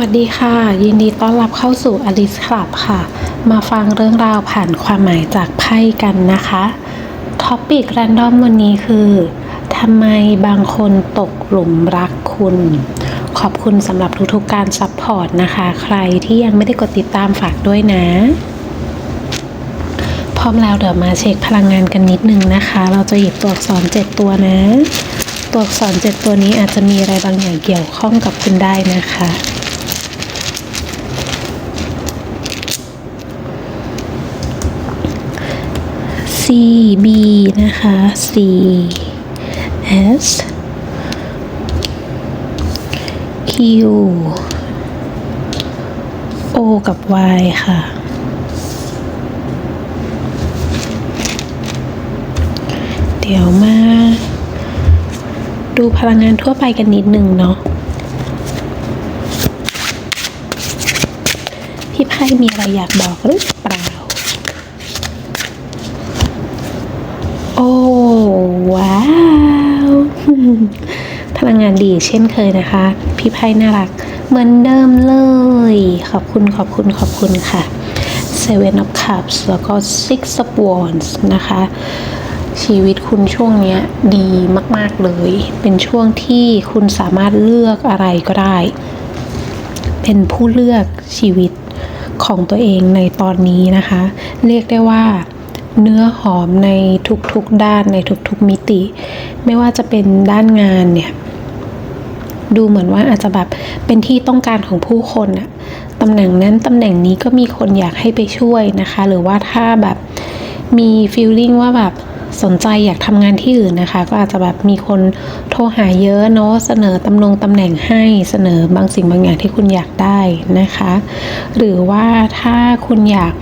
วัสดีค่ะ ยินดีต้อนรับเข้าสู่อลิสคลับค่ะ มาฟังเรื่องราวผ่านความหมายจากไพ่กันนะคะท็อปิกแรนดอมวันนี้คือทำไมบางคนตกหลุมรักคุณ ขอบคุณสำหรับทุกๆการซัพพอร์ตนะคะ ใครที่ยังไม่ได้กดติดตามฝากด้วยนะ พร้อมแล้วเดี๋ยวมาเช็คพลังงานกันนิดนึงนะคะ เราจะหยิบตัวอักษรเจ็ดตัวนะ ตัวอักษรเจ็ดตัวนี้อาจจะมีอะไรบางอย่างเกี่ยวข้องกับคุณได้นะคะ B นะคะ C S Q O กับ Y ค่ะ เดี๋ยวมา ดูพลังงานทั่วไปกันนิดนึงเนาะพี่ไพ่มีอะไรอยากบอกหรือเปล่า โอ้ว้าวพลังงานดีเช่นเคยนะคะ พี่ไพ่น่ารัก เหมือนเดิมเลย ขอบคุณขอบคุณขอบคุณค่ะ Seven of Cups แล้วก็ Six of Wands นะคะ ชีวิตคุณช่วงนี้ดีมาก ๆ เลย เป็นช่วงที่คุณสามารถเลือกอะไรก็ได้ เป็นผู้เลือกชีวิตของตัวเองในตอนนี้นะคะ เรียกได้ว่า เนื้อหอมในทุกๆด้านในทุกๆมิติ ไม่ว่าจะเป็นด้านงานเนี่ย ดูเหมือนว่าอาจจะแบบเป็นที่ต้องการของผู้คนอะตำแหน่งนั้นตำแหน่งนี้ก็มีคนอยากให้ไปช่วยนะคะ หรือว่าถ้าแบบมีฟีลลิ่งว่าแบบสนใจอยากทำงานที่อื่นนะคะ ก็อาจจะแบบมีคนโทรหาเยอะเนาะเสนอตำแหน่งตำแหน่งให้เสนอบางสิ่งบางอย่างที่คุณอยากได้นะคะ หรือว่าถ้าคุณอยาก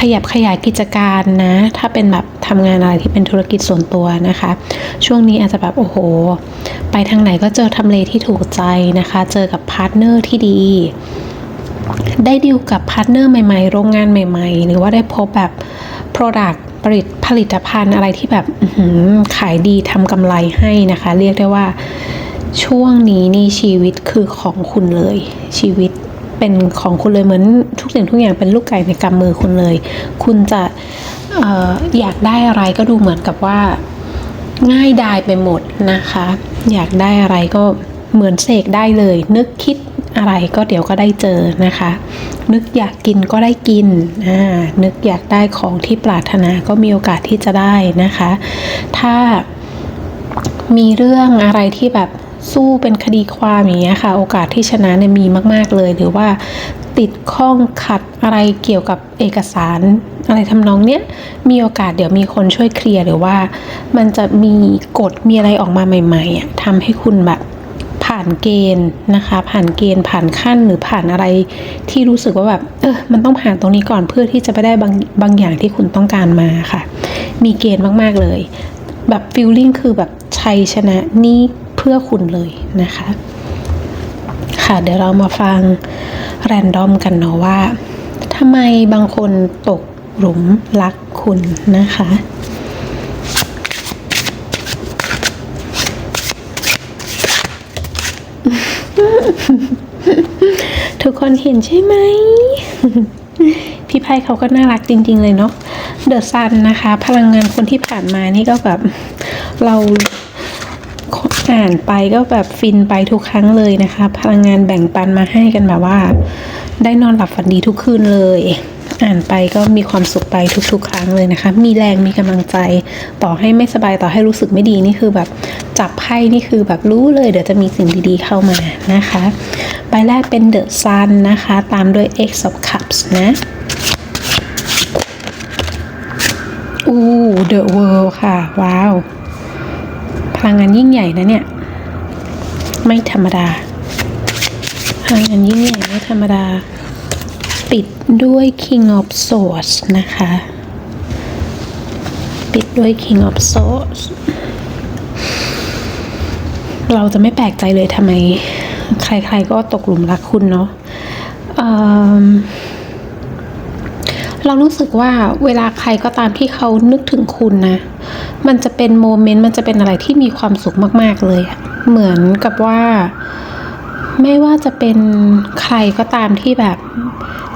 ขยับขยายกิจการนะ ถ้าเป็นแบบทำงานอะไรที่เป็นธุรกิจส่วนตัวนะคะ ช่วงนี้อาจจะแบบโอ้โห ไปทางไหนก็เจอทำเลที่ถูกใจนะคะ เจอกับพาร์ทเนอร์ที่ดี ได้ดีลกับพาร์ทเนอร์ใหม่ๆ โรงงานใหม่ ๆ หรือว่าได้พบแบบ Product ผลิตผลิตภัณฑ์อะไรที่แบบขายดีทำกำไรให้นะคะ เรียกได้ว่าช่วงนี้นี่ชีวิตคือของคุณเลยชีวิต เป็นของคุณเลยเหมือนทุกสิ่งทุกอย่างเป็นลูกไก่ในกำมือคุณเลย คุณจะอออยากได้อะไรก็ดูเหมือนกับว่าง่ายดายไปหมดนะคะ อยากได้อะไรก็เหมือนเสกได้เลย นึกคิดอะไรก็เดี๋ยวก็ได้เจอนะคะ นึกอยากกินก็ได้กินนึกอยากได้ของที่ปรารถนาก็มีโอกาสที่จะได้นะคะ ถ้ามีเรื่องอะไรที่แบบ สู้เป็นคดีความอย่างเงี้ยค่ะ โอกาสที่ชนะเนี่ยมีมาก ๆ เลย หรือว่าติดข้องขัดอะไรเกี่ยวกับเอกสาร อะไรทำนองเนี้ยมีโอกาสเดี๋ยวมีคนช่วยเคลียร์หรือว่า มันจะมีกฎมีอะไรออกมาใหม่ๆอะทำให้คุณแบบผ่านเกณฑ์นะคะ ผ่านเกณฑ์ผ่านขั้นหรือผ่านอะไรที่รู้สึกว่าแบบเออมันต้องผ่านตรงนี้ก่อนเพื่อที่จะไปได้บางบางอย่างที่คุณต้องการมาค่ะ มีเกณฑ์มากๆเลย แบบฟิลลิ่งคือแบบชัยชนะนี่ เพื่อคุณเลยนะคะ ค่ะเดี๋ยวเรามาฟังแรนดอมกันเนาะว่าทำไมบางคนตกหลุมรักคุณนะคะทุกคนเห็นใช่ไหม พี่ไพ่เขาก็น่ารักจริง ๆ เลยเนาะ เดอะซันนะคะ พลังงานคนที่ผ่านมานี่ก็แบบ เรา อ่านไปก็แบบฟินไปทุกครั้งเลยนะคะ พลังงานแบ่งปันมาให้กันแบบว่า ได้นอนหลับฝันดีทุกคืนเลย อ่านไปก็มีความสุขไปทุก ๆ ครั้งเลยนะคะ มีแรงมีกำลังใจ ต่อให้ไม่สบายต่อให้รู้สึกไม่ดีนี่คือแบบจับไพ่นี่คือแบบรู้เลย เดี๋ยวจะมีสิ่งดีๆเข้ามานะคะใบแรกเป็นเดอะซันนะคะ ตามด้วย X of Cups นะอู้ The World ค่ะ ว้าว พลังงานยิ่งใหญ่นะเนี่ย ไม่ธรรมดา พลังงานยิ่งใหญ่ไม่ธรรมดา ปิดด้วย King of Swords นะคะ ปิดด้วย King of Swords เราจะไม่แปลกใจเลยทำไม ใครๆก็ตกหลุมรักคุณเนาะ เรารู้สึกว่าเวลาใครก็ตามที่เขานึกถึงคุณนะ มันจะเป็นโมเมนต์มันจะเป็นอะไรที่มีความสุขมาก ๆ เลย เหมือนกับว่า ไม่ว่าจะเป็นใครก็ตามที่แบบ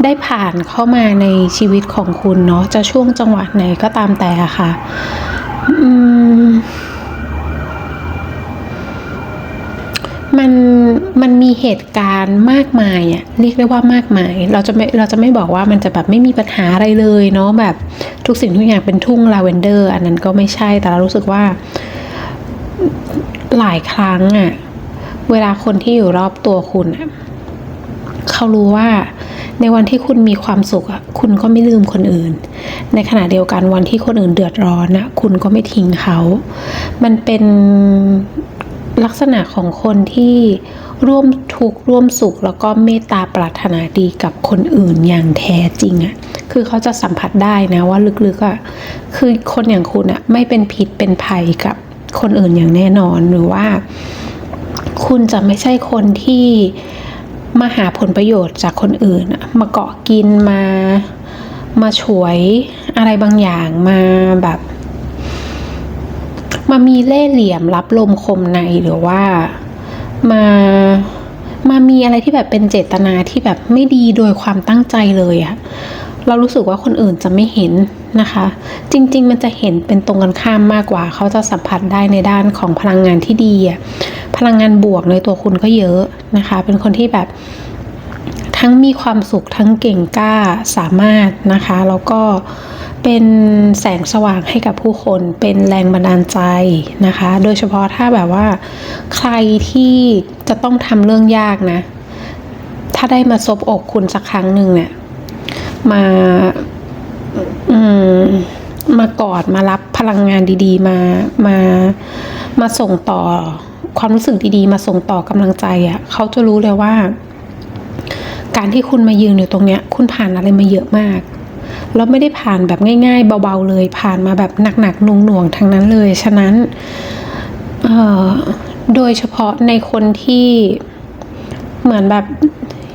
ได้ผ่านเข้ามาในชีวิตของคุณเนาะจะช่วงจังหวะไหนก็ตามแต่ะค่ะ อืม มันมันมีเหตุการณ์มากมายอะเรียกได้ว่ามากมาย เราจะไม่เราจะไม่บอกว่ามันจะแบบไม่มีปัญหาอะไรเลยเนาะแบบทุกสิ่งทุกอย่างเป็นทุ่งลาเวนเดอร์ อันนั้นก็ไม่ใช่แต่เรารู้สึกว่า หลายครั้งอะเวลาคนที่อยู่รอบตัวคุณเขารู้ว่าในวันที่คุณมีความสุขอะคุณก็ไม่ลืมคนอื่น ในขณะเดียวกันวันที่คนอื่นเดือดร้อนอะคุณก็ไม่ทิ้งเขา มันเป็น ลักษณะของคนที่ร่วมทุกข์ร่วมสุข แล้วก็เมตตาปรารถนาดีกับคนอื่นอย่างแท้จริงอะคือเขาจะสัมผัสได้นะว่าลึกๆอะคือคนอย่างคุณอะไม่เป็นพิษเป็นภัยกับคนอื่นอย่างแน่นอนหรือว่า คุณจะไม่ใช่คนที่มาหาผลประโยชน์จากคนอื่น มาเกาะกินมามาฉวยอะไรบางอย่างมาแบบ มามีเล่เหลี่ยมรับลมคมในหรือว่ามามามีอะไรที่แบบเป็นเจตนาที่แบบไม่ดีโดยความตั้งใจเลยอะเรารู้สึกว่าคนอื่นจะไม่เห็นนะคะ จริง ๆ มันจะเห็นเป็นตรงกันข้ามมากกว่า เขาจะสัมผัสได้ในด้านของพลังงานที่ดีอะพลังงานบวกในตัวคุณก็เยอะนะคะ เป็นคนที่แบบทั้งมีความสุขทั้งเก่งกล้าสามารถนะคะ แล้วก็ เป็นแสงสว่างให้กับผู้คนเป็นแรงบันดาลใจนะคะ โดยเฉพาะถ้าแบบว่าใครที่จะต้องทำเรื่องยากนะ ถ้าได้มาซบอกคุณสักครั้งหนึ่งเนี่ยมาอืมมากอดมารับพลังงานดีๆ มามามาส่งต่อความรู้สึกดีๆ มาส่งต่อกำลังใจอะ่ะเขาจะรู้เลยว่า การที่คุณมายืนอยู่ตรงเนี้ย คุณผ่านอะไรมาเยอะมาก แล้วไม่ได้ผ่านแบบง่าย ๆ เบาๆเลย ผ่านมาแบบหนักๆหน่วงๆทั้งนั้นเลย ฉะนั้นโดยเฉพาะในคนที่เหมือนแบบ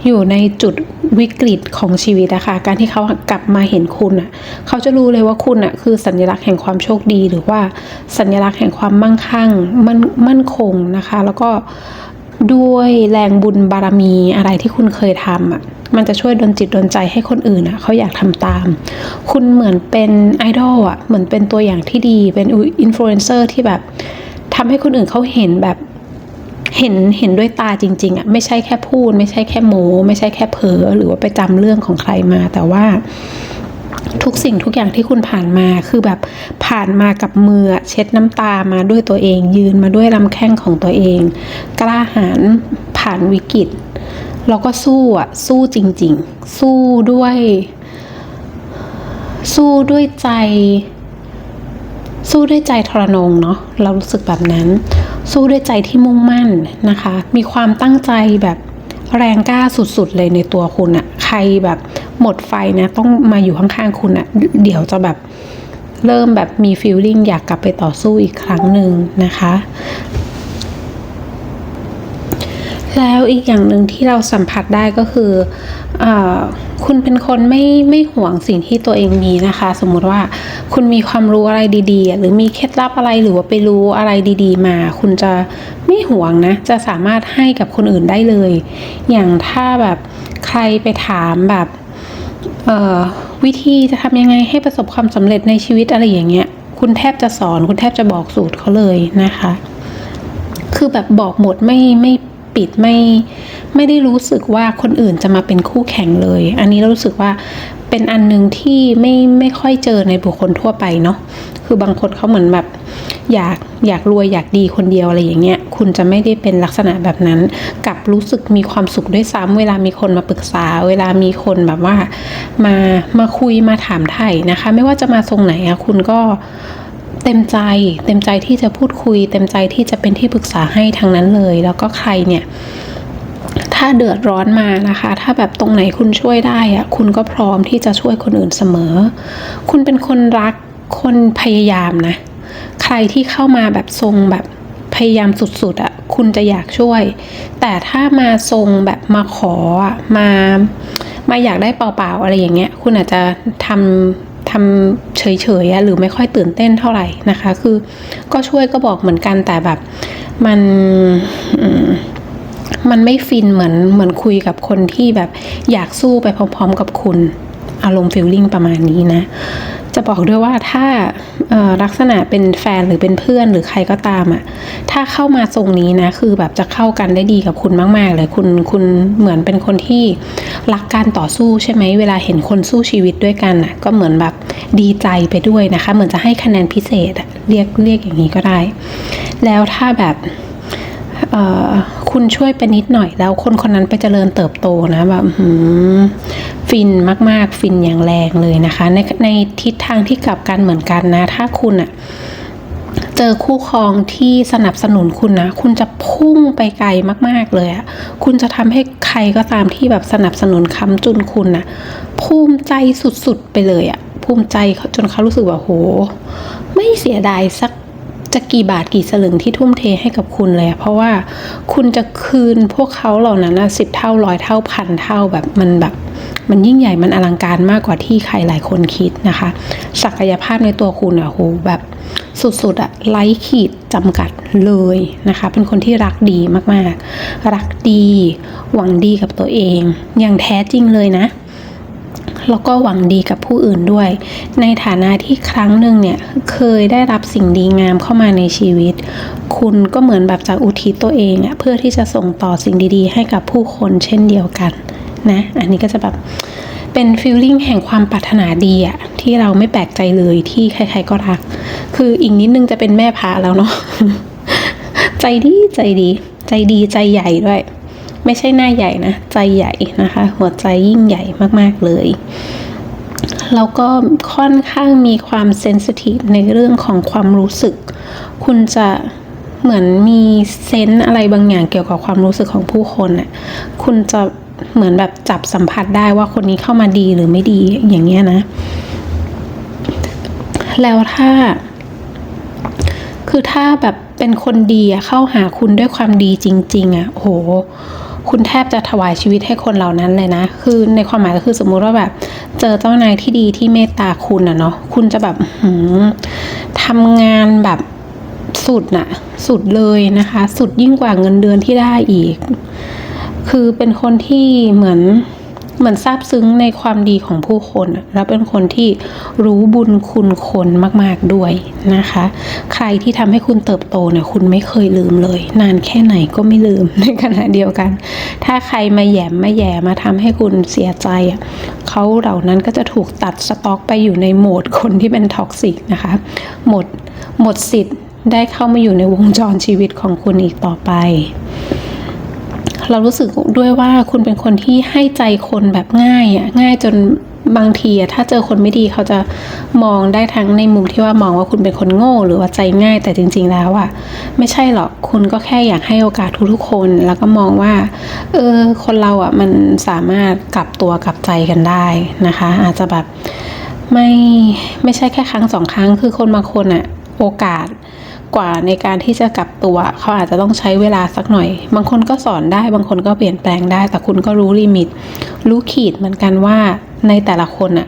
อยู่ในจุดวิกฤตของชีวิตอะคะการที่เขากลับมาเห็นคุณอะเขาจะรู้เลยว่าคุณอะคือสัญลักษณ์แห่งความโชคดี หรือว่าสัญลักษณ์แห่งความมั่งคั่งมั่นมั่นคงนะคะ แล้วก็ ด้วยแรงบุญบารมีอะไรที่คุณเคยทำอะมันจะช่วยดลจิตดลใจให้คนอื่นอะเขาอยากทำตาม คุณเหมือนเป็นไอดอลอะเหมือนเป็นตัวอย่างที่ดีเป็นอินฟลูเอนเซอร์ที่แบบทำให้คนอื่นเขาเห็นแบบเห็นเห็นด้วยตาจริง ๆอะไม่ใช่แค่พูด ไม่ใช่แค่โมไม่ใช่แค่เพ้อหรือว่าไปจำเรื่องของใครมาแต่ว่า ทุกสิ่งทุกอย่างที่คุณผ่านมาคือแบบผ่านมากับมือเช็ดน้ำตามาด้วยตัวเอง ยืนมาด้วยลำแข้งของตัวเอง กล้าหาญผ่านวิกฤตแล้วก็สู้อะสู้จริง ๆ สู้ด้วย สู้ด้วยใจ สู้ด้วยใจทรนงเนาะเรารู้สึกแบบนั้น สู้ด้วยใจที่มุ่งมั่นนะคะ มีความตั้งใจแบบแรงกล้าสุดๆเลยในตัวคุณอะใครแบบ หมดไฟนะต้องมาอยู่ข้างๆคุณอะเดี๋ยวจะแบบเริ่มแบบมีฟีลลิ่งอยากกลับไปต่อสู้อีกครั้งหนึ่งนะคะ แล้วอีกอย่างหนึ่งที่เราสัมผัสได้ก็คืออคุณเป็นคนไม่ไม่ห่วงสิ่งที่ตัวเองมีนะคะ สมมุติว่าคุณมีความรู้อะไรดีๆ หรือมีเคล็ดลับอะไรหรือว่าไปรู้อะไรดีๆ มา คุณจะไม่ห่วงนะ จะสามารถให้กับคนอื่นได้เลย อย่างถ้าแบบใครไปถามแบบ วิธีจะทำยังไงให้ประสบความสำเร็จในชีวิตอะไรอย่างเงี้ย คุณแทบจะสอน คุณแทบจะบอกสูตรเขาเลยนะคะ คือแบบบอกหมดไม่ไม่ปิดไม่ไม่ได้รู้สึกว่าคนอื่นจะมาเป็นคู่แข่งเลย อันนี้เรารู้สึกว่าเป็นอันหนึ่งที่ไม่ไม่ค่อยเจอในบุคคลทั่วไปเนาะ คือบางคนเขาเหมือนแบบ อยากอยากรวยอยากดีคนเดียวอะไรอย่างเงี้ยคุณจะไม่ได้เป็นลักษณะแบบนั้นกลับรู้สึกมีความสุขด้วยซ้ำเวลามีคนมาปรึกษา เวลามีคนแบบว่ามามาคุยมาถามไถ่นะคะ ไม่ว่าจะมาทรงไหนอะคุณก็เต็มใจ เต็มใจที่จะพูดคุย เต็มใจที่จะเป็นที่ปรึกษาให้ทั้งนั้นเลย แล้วก็ใครเนี่ยถ้าเดือดร้อนมานะคะ ถ้าแบบตรงไหนคุณช่วยได้อะคุณก็พร้อมที่จะช่วยคนอื่นเสมอ คุณเป็นคนรักคนพยายามนะ ใครที่เข้ามาแบบทรงแบบพยายามสุดๆอะคุณจะอยากช่วย แต่ถ้ามาทรงแบบมาขออะมามาอยากได้เปล่าๆอะไรอย่างเงี้ย คุณอาจจะทำทำเฉยๆหรือไม่ค่อยตื่นเต้นเท่าไหร่นะคะ คือก็ช่วยก็บอกเหมือนกันแต่แบบมันมันไม่ฟินเหมือนเหมือนคุยกับคนที่แบบอยากสู้ไปพร้อมๆกับคุณ อารมณ์ฟิลลิ่งประมาณนี้นะ จะบอกด้วยว่าถ้าลักษณะเป็นแฟนหรือเป็นเพื่อนหรือใครก็ตามอะ่ะ ถ้าเข้ามาทรงนี้นะ คือแบบจะเข้ากันได้ดีกับคุณมาก ๆ เลยคุณคุณเหมือนเป็นคนที่รักการต่อสู้ใช่ไหมเวลาเห็นคนสู้ชีวิตด้วยกันอะ ก็เหมือนแบบดีใจไปด้วยนะคะ เหมือนจะให้คะแนนพิเศษเรียกเรียกอย่างนี้ก็ได้ แล้วถ้าแบบ คุณช่วยไปนิดหน่อยแล้วคนคนนั้นไปเจริญเติบโตนะแบบฟินมากๆ ฟินอย่างแรงเลยนะคะ ในในทิศทางที่กลับกันเหมือนกันนะ ถ้าคุณอะเจอคู่ครองที่สนับสนุนคุณนะ คุณจะพุ่งไปไกลมาก ๆ เลยอะคุณจะทำให้ใครก็ตามที่แบบสนับสนุนคำจุนคุณนะภูมิใจสุด ๆ ไปเลยอะภูมิใจจนเขารู้สึกว่าโห ไม่เสียดายสัก จะกี่บาทกี่สลึงที่ทุ่มเทให้กับคุณเลย เพราะว่าคุณจะคืนพวกเขาเหล่านั้นสิบเท่าร้อยเท่าพันเท่าแบบมันแบบ มันยิ่งใหญ่มันอลังการมากกว่าที่ใครหลายคนคิดนะคะ ศักยภาพในตัวคุณอะโหแบบสุดๆอะไร้ขีดจำกัดเลยนะคะ เป็นคนที่รักดีมากๆ รักดี หวังดีกับตัวเอง อย่างแท้จริงเลยนะ แล้วก็หวังดีกับผู้อื่นด้วย ในฐานะที่ครั้งหนึ่งเนี่ยเคยได้รับสิ่งดีงามเข้ามาในชีวิต คุณก็เหมือนแบบจะอุทิศตัวเองอะเพื่อที่จะส่งต่อสิ่งดีๆ ให้กับผู้คนเช่นเดียวกันนะอันนี้ก็จะแบบเป็นฟีลลิ่งแห่งความปรารถนาดีอะที่เราไม่แปลกใจเลยที่ใครๆก็รัก คืออีกนิดนึงจะเป็นแม่พาแล้วเนาะใจดีใจดี ใจดีใจใหญ่ด้วย ไม่ใช่หน้าใหญ่นะ ใจใหญ่นะคะ หัวใจยิ่งใหญ่มากๆเลยแล้วก็ค่อนข้างมีความเซนซิทีฟในเรื่องของความรู้สึก คุณจะเหมือนมีเซนส์อะไรบางอย่างเกี่ยวกับความรู้สึกของผู้คนน่ะ คุณจะเหมือนแบบจับสัมผัสได้ว่าคนนี้เข้ามาดีหรือไม่ดีอย่างเงี้ยนะ แล้วถ้า คือถ้าแบบเป็นคนดีอะเข้าหาคุณด้วยความดีจริง ๆอะโห คุณแทบจะถวายชีวิตให้คนเหล่านั้นเลยนะ คือในความหมายก็คือสมมุติว่าแบบ เจอเจ้านายที่ดีที่เมตตาคุณอะเนาะคุณจะแบบหืมทำงานแบบสุดน่ะ สุดเลยนะคะ สุดยิ่งกว่าเงินเดือนที่ได้อีก คือเป็นคนที่เหมือน เหมือนซาบซึ้งในความดีของผู้คน แล้วเป็นคนที่รู้บุญคุณคนมาก ๆด้วยนะคะ ใครที่ทำให้คุณเติบโตเนี่ยคุณไม่เคยลืมเลย นานแค่ไหนก็ไม่ลืมในขณะเดียวกัน ถ้าใครมาแยมมาแย่มาทำให้คุณเสียใจอะเขาเหล่านั้นก็จะถูกตัดสต็อกไปอยู่ในโหมดคนที่เป็นท็อกซิกนะคะหมดหมดสิทธิ์ได้เข้ามาอยู่ในวงจรชีวิตของคุณอีกต่อไป เรารู้สึกด้วยว่าคุณเป็นคนที่ให้ใจคนแบบง่ายอะง่ายจนบางทีอะถ้าเจอคนไม่ดีเขาจะมองได้ทั้งในมุมที่ว่ามองว่าคุณเป็นคนโง่หรือว่าใจง่ายแต่จริง ๆ แล้วอะไม่ใช่หรอกคุณก็แค่อยากให้โอกาสทุกๆคน แล้วก็มองว่าเออคนเราอะมันสามารถกลับตัวกลับใจกันได้นะคะ อาจจะแบบไม่ไม่ใช่แค่ครั้งสองครั้งคือคนบางคนอะโอกาส กว่าในการที่จะกลับตัว เขาอาจจะต้องใช้เวลาสักหน่อย บางคนก็สอนได้บางคนก็เปลี่ยนแปลงได้ แต่คุณก็รู้ลิมิต รู้ขีดเหมือนกันว่าในแต่ละคนอะ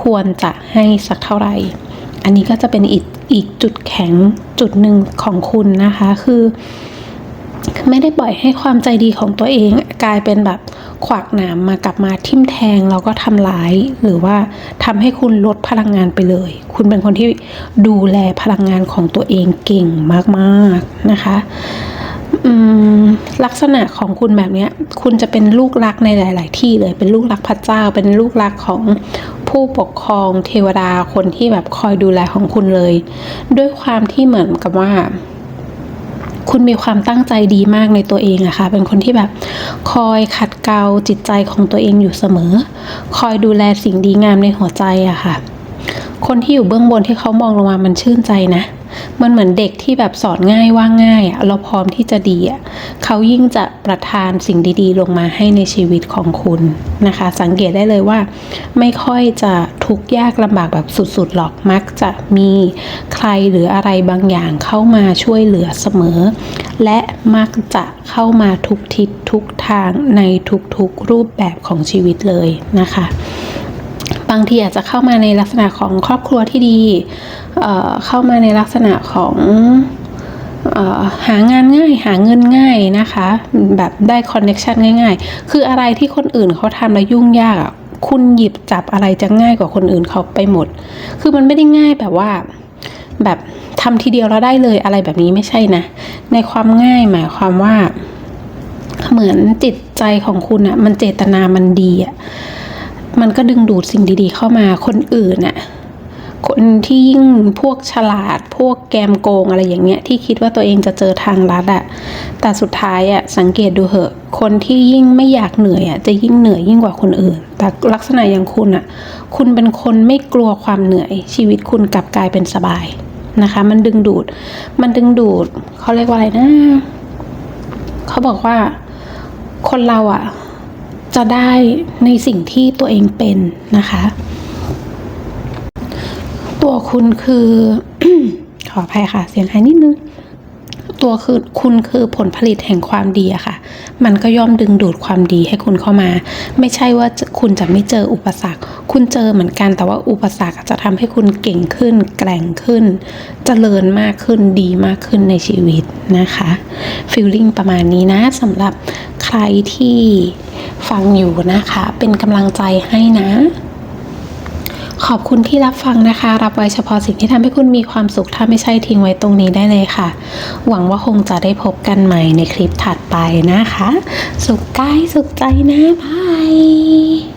ควรจะให้สักเท่าไหร่ อันนี้ก็จะเป็นอีกอีกจุดแข็งจุดหนึ่งของคุณนะคะ คือ ไม่ได้ปล่อยให้ความใจดีของตัวเอง กลายเป็นแบบ ขวากหนามมากลับมาทิ่มแทงแล้วก็ทำร้าย หรือว่าทำให้คุณลดพลังงานไปเลย คุณเป็นคนที่ดูแลพลังงานของตัวเองเก่งมากๆนะคะลักษณะของคุณแบบเนี้ยคุณจะเป็นลูกรักในหลาย ๆ ที่เลย เป็นลูกรักพระเจ้า เป็นลูกรักของผู้ปกครองเทวดาคนที่แบบคอยดูแลของคุณเลย ด้วยความที่เหมือนกับว่า คุณมีความตั้งใจดีมากในตัวเองอะค่ะ เป็นคนที่แบบคอยขัดเกลาจิตใจของตัวเองอยู่เสมอ คอยดูแลสิ่งดีงามในหัวใจอะค่ะ คนที่อยู่เบื้องบนที่เขามองลงมามันชื่นใจนะ มันเหมือนเด็กที่แบบสอนง่ายว่าง่ายอะเราพร้อมที่จะดีอะเขายิ่งจะประทานสิ่งดีๆ ลงมาให้ในชีวิตของคุณนะคะ สังเกตได้เลยว่า ไม่ค่อยจะทุกข์ยากลำบากแบบสุดๆหรอกมักจะมีใครหรืออะไรบางอย่างเข้ามาช่วยเหลือเสมอ และมักจะเข้ามาทุกทิศทุกทางในทุกๆรูปแบบของชีวิตเลยนะคะ บางทีอาจจะเข้ามาในลักษณะของครอบครัวที่ดีเเข้ามาในลักษณะของหางานง่ายหาเงินง่ายนะคะ แบบได้คอนเน็ชันง่าย ๆ คืออะไรที่คนอื่นเขาทำแล้วยุ่งยากคุณหยิบจับอะไรจะง่ายกว่าคนอื่นเขาไปหมด คือมันไม่ได้ง่ายแบบว่า แบบทำทีเดียวแล้วได้เลยอะไรแบบนี้ไม่ใช่นะ ในความง่ายหมายความว่า เหมือนจิตใจของคุณอะมันเจตนามันดีอะ มันก็ดึงดูดสิ่งดีๆ เข้ามาคนอื่นอะคนที่ยิ่งพวกฉลาด พวกแกมโกงอะไรอย่างเงี้ยที่คิดว่าตัวเองจะเจอทางลัดอะแต่สุดท้ายอะสังเกตดูเหอะ คนที่ยิ่งไม่อยากเหนื่อยอะจะยิ่งเหนื่อยยิ่งกว่าคนอื่น แต่ลักษณะอย่างคุณอะคุณเป็นคนไม่กลัวความเหนื่อย ชีวิตคุณกลับกลายเป็นสบายนะคะ มันดึงดูด มันดึงดูดเขาเรียกว่าอะไรนะเขาบอกว่าคนเราอะ่ะ จะได้ในสิ่งที่ตัวเองเป็นนะคะ ตัวคุณคือ ขออภัยค่ะ เสียงหายนิดนึง ตัวคือคุณคือผลผลิตแห่งความดีอะค่ะ มันก็ย่อมดึงดูดความดีให้คุณเข้ามา ไม่ใช่ว่าคุณจะไม่เจออุปสรรค คุณเจอเหมือนกันแต่ว่าอุปสรรคจะทำให้คุณเก่งขึ้น แกร่งขึ้นเจริญมากขึ้นดีมากขึ้นในชีวิตนะคะฟีลลิ่งประมาณนี้นะสำหรับ ใครที่ฟังอยู่นะคะ เป็นกำลังใจให้นะ ขอบคุณที่รับฟังนะคะ รับไว้เฉพาะสิ่งที่ทำให้คุณมีความสุข ถ้าไม่ใช่ทิ้งไว้ตรงนี้ได้เลยค่ะ หวังว่าคงจะได้พบกันใหม่ในคลิปถัดไปนะคะ สุขกายสุขใจนะบาย